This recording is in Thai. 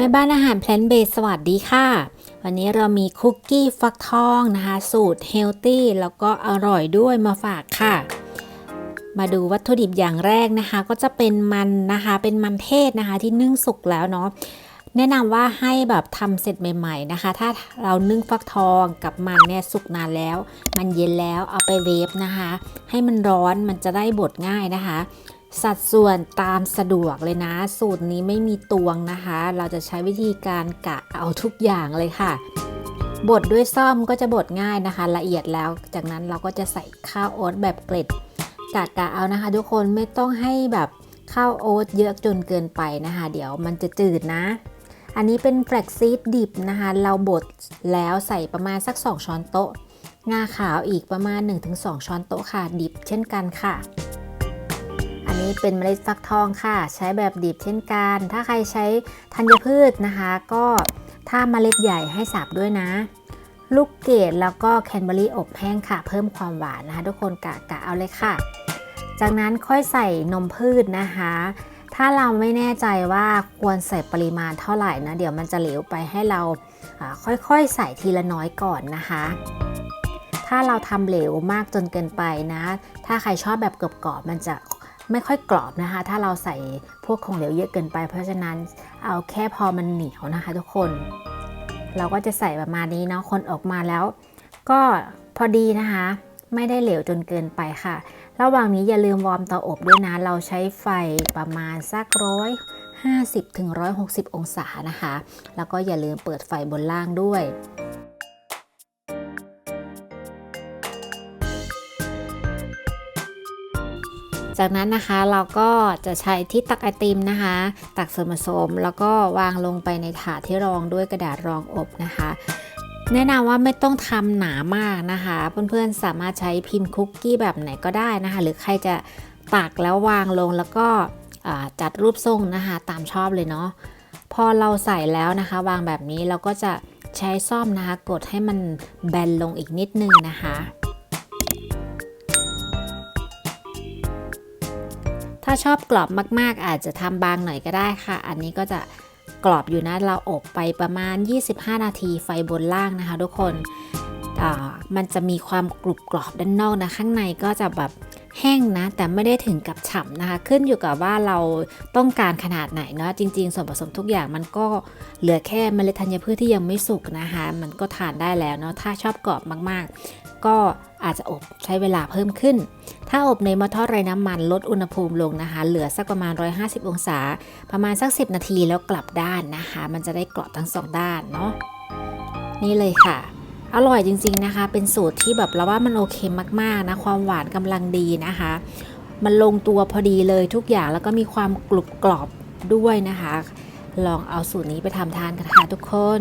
แม่บ้านอาหารแพลนเบสสวัสดีค่ะ วันนี้เรามีคุกกี้ฟักทองนะคะ สูตรเฮลตี้แล้วก็อร่อยด้วยมาฝากค่ะ มาดูวัตถุดิบอย่างแรกนะคะ ก็จะเป็นมันนะคะ เป็นมันเทศนะคะที่นึ่งสุกแล้วเนาะแนะนำว่าให้แบบทำเสร็จใหม่ ๆนะคะ ถ้าเรานึ่งฟักทองกับมันเนี่ยสุกนานแล้ว มันเย็นแล้วเอาไปเวฟนะคะ ให้มันร้อนมันจะได้บดง่ายนะคะ สัดส่วนตามสะดวกเลยนะ สูตรนี้ไม่มีตวงนะคะ เราจะใช้วิธีการกะเอาทุกอย่างเลยค่ะบดด้วยซ่อมก็จะบดง่ายนะคะ ละเอียดแล้ว จากนั้นเราก็จะใส่ข้าวโอ๊ตแบบเกล็ดกะกะเอานะคะ ทุกคนไม่ต้องให้แบบข้าวโอ๊ตเยอะจนเกินไปนะคะ เดี๋ยวมันจะจืดนะ อันนี้เป็นแฟลกซีดดิบนะคะ เราบดแล้วใส่ประมาณสัก 2 ช้อนโต๊ะ งาขาวอีกประมาณ 1-2 ช้อนโต๊ะค่ะ ดิบเช่นกันค่ะ นี้เป็นเมล็ดฟักทองค่ะ ใช้แบบดิบเช่นกัน ถ้าใครใช้ธัญพืชนะคะ ก็ถ้าเมล็ดใหญ่ให้สับด้วยนะ ลูกเกดแล้วก็แคนเบอรี่อบแห้งค่ะ เพิ่มความหวานนะคะ ทุกคนกะกะเอาเลยค่ะ จากนั้นค่อยใส่นมพืชนะคะ ถ้าเราไม่แน่ใจว่าควรใส่ปริมาณเท่าไหร่นะ เดี๋ยวมันจะเหลวไปให้เราค่อยๆใส่ทีละน้อยก่อนนะคะถ้าเราทำเหลวมากจนเกินไปนะ ถ้าใครชอบแบบกรอบๆมันจะ ไม่ค่อยกรอบนะคะ ถ้าเราใส่พวกของเหลวเยอะเกินไป เพราะฉะนั้นเอาแค่พอมันเหนียวนะคะ ทุกคน เราก็จะใส่ประมาณนี้เนาะคนออกมาแล้ว ก็พอดีนะคะ ไม่ได้เหลวจนเกินไปค่ะ ระหว่างนี้อย่าลืมวอร์มเตาอบด้วยนะ เราใช้ไฟประมาณสักร้อย50ถึง160 องศานะคะ แล้วก็อย่าลืมเปิดไฟบนล่างด้วย จากนั้นนะคะเราก็จะใช้ที่ตักไอติมนะคะ ตักส่วนผสมแล้วก็วางลงไปในถาดที่รองด้วยกระดาษรองอบนะคะ แนะนำว่าไม่ต้องทำหนามากนะคะ เพื่อนๆสามารถใช้พิมพ์คุกกี้แบบไหนก็ได้นะคะ หรือใครจะตักแล้ววางลงแล้วก็จัดรูปทรงนะคะ ตามชอบเลยเนาะพอเราใส่แล้วนะคะ วางแบบนี้เราก็จะใช้ซ่อมนะคะ กดให้มันแบนลงอีกนิดนึงนะคะ ถ้าชอบกรอบมากๆ อาจจะทำบางหน่อยก็ได้ค่ะ อันนี้ก็จะกรอบอยู่นะเราอบไปประมาณ 25 นาทีไฟบนล่างนะคะ ทุกคนอ่ามันจะมีความกรุบกรอบด้านนอกนะ ข้างในก็จะแบบแห้งนะ แต่ไม่ได้ถึงกับฉ่ำนะคะ ขึ้นอยู่กับว่าเราต้องการขนาดไหนเนาะจริง ๆ ส่วนผสมทุกอย่างมันก็เหลือแค่เมล็ดธัญพืชที่ยังไม่สุกนะคะ มันก็ทานได้แล้วเนาะถ้าชอบกรอบมากๆ ก็อาจจะอบใช้เวลาเพิ่มขึ้น ถ้าอบในหม้อทอดไร้น้ำมันลดอุณหภูมิลงนะคะ เหลือสักประมาณ 150 องศา ประมาณสัก 10 นาทีแล้วกลับด้านนะคะ มันจะได้กรอบทั้งสองด้านเนาะ นี่เลยค่ะ อร่อยจริงๆนะคะ เป็นสูตรที่แบบเราว่ามันโอเคมากๆนะ ความหวานกำลังดีนะคะ มันลงตัวพอดีเลยทุกอย่างแล้วก็มีความกรุบกรอบด้วยนะคะ ลองเอาสูตรนี้ไปทำทานกันค่ะทุกคน